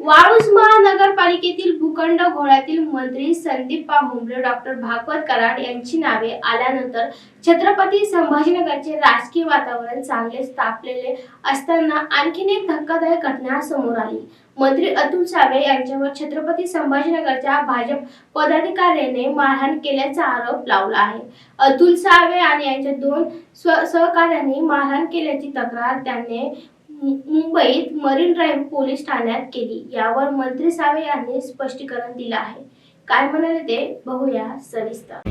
वाळूज महानगरपालिकेतील भूखंड घोळ्यातील मंत्री संदीप भुमरे डॉक्टर भागवत कराड यांची नावे आल्यानंतर छत्रपती संभाजीनगरचे राजकीय वातावरण चांगलेच तापलेले असताना आणखीन एक धक्कादायक घटना समोर आली. मंत्री अतुल सावे यांच्यावर छत्रपती संभाजीनगरच्या भाजप पदाधिकाऱ्याने मारहाण केल्याचा आरोप लावला आहे. अतुल सावे आणि यांच्या दोन सहकाऱ्यांनी मारहाण केल्याची तक्रार त्यांनी मुंबईत मरीन ड्राईव्ह पोलीस ठाण्यात केली. यावर मंत्री सावे यांनी स्पष्टीकरण दिलं आहे. काय म्हणाले ते बघूया सविस्तर.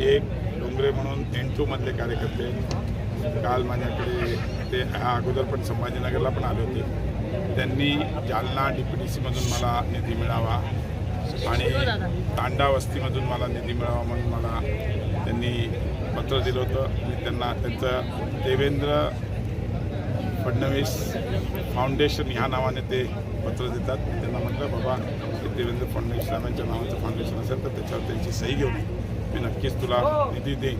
एक डोंगरे म्हणून एन टू मधले कार्यकर्ते काल माझ्याकडे ते अगोदर पण संभाजीनगरला पण आले होते. त्यांनी जालना डी पी डी सीमधून मला निधी मिळावा आणि तांडा वस्तीमधून मला निधी मिळावा म्हणून मला त्यांनी पत्र दिलं होतं. मी त्यांना त्यांचं देवेंद्र फडणवीस फाउंडेशन ह्या नावाने ते पत्र देतात. मी त्यांना म्हटलं बाबा देवेंद्र फडणवीस साहेबांच्या नावाचं फाउंडेशन असेल तर त्याच्यावर त्यांची सही घेऊन मी नक्कीच तुला निधी देईन.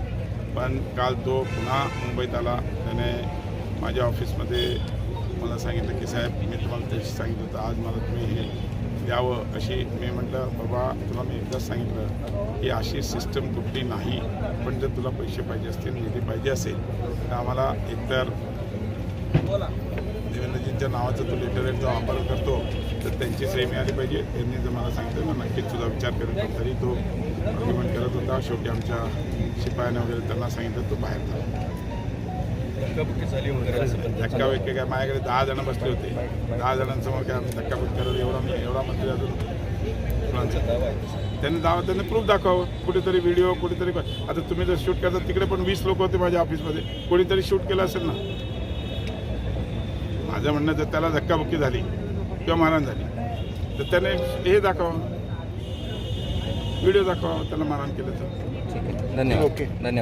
पण काल तो पुन्हा मुंबईत आला. त्याने माझ्या ऑफिसमध्ये मला सांगितलं की साहेब मी तुम्हाला त्याची सांगितलं होतं. आज मला तुम्ही हे द्यावं. अशी मी म्हटलं बाबा तुला मी एकदाच सांगितलं की अशी सिस्टम कुठली नाही. पण जर तुला पैसे पाहिजे असतील निधी पाहिजे असेल तर आम्हाला एकतर देवेंद्रजींच्या नावाचं तू लेटरेटचा वापर करतो तर त्यांची सही मिळाली पाहिजे. त्यांनी जर मला सांगितलं तर नक्कीच तुझा विचार करेन पण तरी तो आर्ग्युमेंट करत होता. शेवटी आमच्या शिपायाने वगैरे त्यांना सांगितलं तो बाहेर जा झाली धक्का काय? माझ्याकडे दहा जण बसले होते. दहा जणांसमोर काय आम्ही धक्काबुक्की करत एवढा मी एवढा मंत्री अजून. त्यांनी दावा त्यांनी प्रूफ दाखवावं. कुठेतरी व्हिडिओ कुठेतरी आता तुम्ही जर शूट करता तिकडे पण वीस लोक होते माझ्या ऑफिसमध्ये कोणीतरी शूट केलं असेल ना? माझं म्हणणं जर त्याला धक्काबुक्की झाली किंवा मारहाण झाली तर त्याने हे दाखवावं व्हिडिओ दाखवावं त्याला मारहाण केलं तर. ठीक आहे धन्यवाद धन्यवाद.